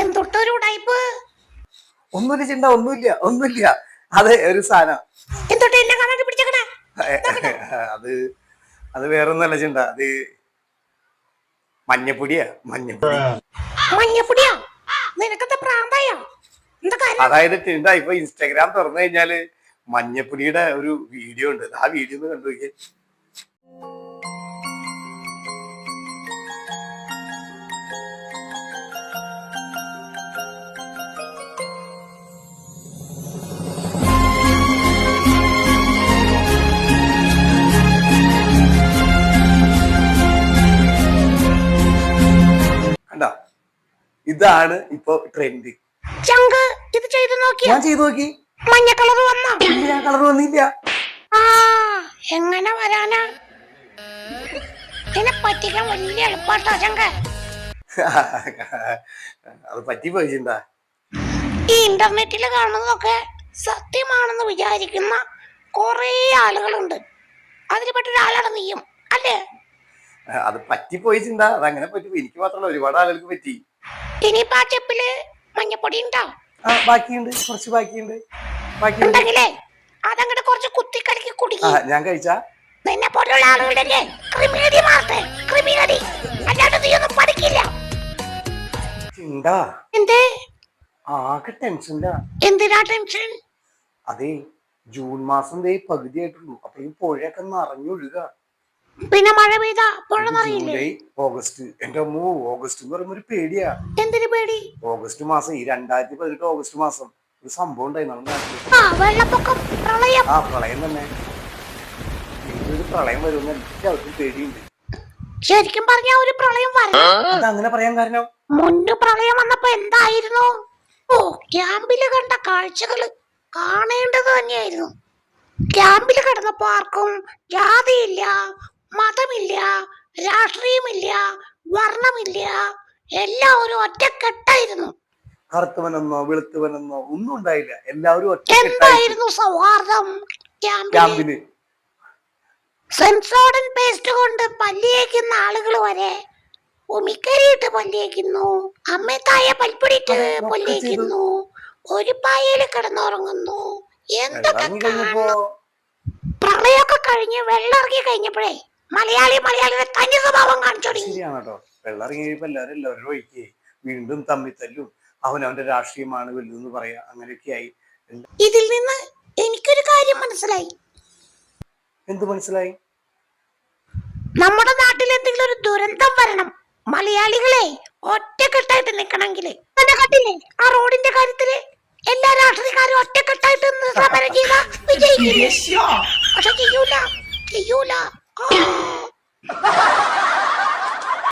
എന്തൊട്ടൊരു type ഒന്നുമില്ല ചിണ്ട ഒന്നുമില്ല ഒന്നുമില്ല. അതെ ഒരു സാധനം. എന്തൊട്ട് എന്നെ കാണാണ്ട് പിടിച്ചേക്കണേ? അത് അത് വേറൊന്നല്ല ചിണ്ട അത് മഞ്ഞപ്പൊടിയാ മഞ്ഞപ്പൊടി. മഞ്ഞപ്പൊടിയാ? നിനക്കത്തെ പ്രാന്തായോ? അതായത് ചിണ്ട ഇപ്പൊ ഇൻസ്റ്റാഗ്രാം തുറന്നു കഴിഞ്ഞാൽ മഞ്ഞപ്പൊടിയുടെ ഒരു വീഡിയോ ഉണ്ട്. ആ വീഡിയോ ഒന്ന് കണ്ടു ഇതാണ് ഇപ്പൊ ട്രെൻഡ് ചങ്ക് ഇത് ചെയ്തു നോക്കിയോ? ഞാൻ ചെയ്തു നോക്കി. മഞ്ഞ കളർ വന്നോ? ഞാൻ കളർ വന്നില്ല. ആ എങ്ങനെ വരാനാ? ഇതിനെ പറ്റിക്കാൻ വലിയ എളുപ്പാട്ടോ ചങ്ക. അത് പറ്റി പോയിച്ചിണ്ടാ ഈ ഇന്റർനെറ്റിൽ കാണുന്നതൊക്കെ സത്യമാണെന്ന് വിചാരിക്കുന്ന കുറേ ആളുകളുണ്ട്. അതിൽപ്പെട്ട ഒരാളാണ് നീയും അല്ലേ? അത് പറ്റി പോയിച്ചിണ്ടാ അത് അങ്ങനെ പറ്റി എനിക്ക് മാത്രമല്ല ഒരുപാട് ആളുകൾക്ക് പറ്റി. ഇനിയിപ്പോ പാച്ചപ്പിൽ ചെപ്പിൽ മഞ്ഞപ്പൊടി ഉണ്ടോ ആ ബാക്കിയുണ്ട്. കുറച്ച് ബാക്കിയുണ്ട്. ബാക്കിയുണ്ട്. ഉണ്ടെങ്കിലേ അതങ്ങോട്ട് കുറച്ച് കുത്തിക്കലക്കി ആ കുടിക്കും ഞാൻ കഴിച്ചാ? നിന്നെ പോലുള്ള ആളുകളുടെ ക്രിമിനടി മാറട്ടെ ക്രിമിനടി അല്ലാണ്ട് നീ ഒന്നും പഠിക്കില്ല. ചിണ്ടാ. എന്തേ? ആകെ ടെൻഷനില്ല എന്തിനാ ടെൻഷൻ? അതെ ജൂൺ മാസം ദേ പകുതി ആയിട്ടുള്ളൂ അപ്പൊ ഈ പുഴയൊക്കെ നിറഞ്ഞൊഴുക. പിന്നെ മഴ പെയ്ത? പുഴ നിറയില്ലേ ജൂലൈ ഓഗസ്റ്റ്. എന്റെ അമ്മോ ഓഗസ്റ്റ് എന്ന് പറയുമ്പോ ഒരു പേടിയാ. എന്തിനു പേടി? ഓഗസ്റ്റ് മാസം ഈ രണ്ടായിരത്തി പതിനെട്ട് ഓഗസ്റ്റ് മാസം ഒരു സംഭവം ഉണ്ടായി നമ്മുടെ നാട്ടിൽ. ആ വെള്ളപ്പൊക്കം പ്രളയം. ആ പ്രളയം തന്നെ. ഒരു പ്രളയം വരുമെന്ന് എല്ലാവർക്കും പേടിയുണ്ട്. ശരിക്കും പറഞ്ഞ ഒരു പ്രളയം വരണം. അത് അങ്ങനെ പറയാൻ കാരണം? മുന്നു പ്രളയം വന്നപ്പോ എന്തായിരുന്നു? ഓ ക്യാമ്പിൽ കണ്ട കാഴ്ചകൾ കാണേണ്ടത് തന്നെയായിരുന്നു. ക്യാമ്പിൽ കിടന്നപ്പോ ആർക്കും ജാതിയില്ല മതമില്ല രാഷ്ട്രീയമില്ല വർണമില്ല എല്ലാവരും ഒറ്റക്കെട്ടായിരുന്നു. കറുത്തവനെന്നോ വെളുത്തവനെന്നോ ഒന്നും ഉണ്ടായില്ല. എല്ലാവരും എന്തായിരുന്നു സൗഹാർദ്ദം ക്യാമ്പിൽ? ക്യാമ്പിൽ. സെൻസോഡൻ പേസ്റ്റ് കൊണ്ട് പല്ലിയേക്കുന്ന ആളുകൾ വരെ ഉമിക്കരിയിട്ട് പല്ലിയേക്കുന്നു. അമ്മത്തായ പൽപ്പൊടിയിട്ട് പല്ലിയേക്കുന്നു. ഒരു പായയിൽ കിടന്നുറങ്ങുന്നു. എന്തൊക്കെ പ്രളയൊക്കെ കഴിഞ്ഞ് വെള്ളം ഇറങ്ങി കഴിഞ്ഞപ്പോഴേ മലയാളി മലയാളിയുടെ തനി സ്വഭാവം കാണിച്ചു ശരിയാണ് കേട്ടോ. വെള്ളം ഇറങ്ങി കഴിയുമ്പോ എല്ലാവരും എല്ലാവരും ഒഴിക്കേ വീണ്ടും തമ്മിൽ തല്ലും. അവനവന്റെ രാഷ്ട്രീയമാണ് വലുതെന്ന് പറയാ. അങ്ങനെയൊക്കെ ആയി ഇതിൽ നിന്ന് എനിക്കൊരു കാര്യം മനസ്സിലായി. എന്ത് മനസ്സിലായി? നമ്മുടെ നാട്ടിൽ എന്തെങ്കിലും ഒരു ദുരന്തം വരണം. മലയാളികളെ ഒറ്റക്കെട്ടായിട്ട് നിൽക്കണമെങ്കിൽ തന്നെ കണ്ടില്ലേ? ആ റോഡിന്റെ കാര്യത്തിൽ എല്ലാ രാഷ്ട്രീയക്കാരും ഒറ്റക്കെട്ടായിട്ട് സമരം ചെയ്ത വിജയിക്കില്ല പക്ഷെ ചെയ്യൂല. ചെയ്യൂല. 啊，哈哈哈。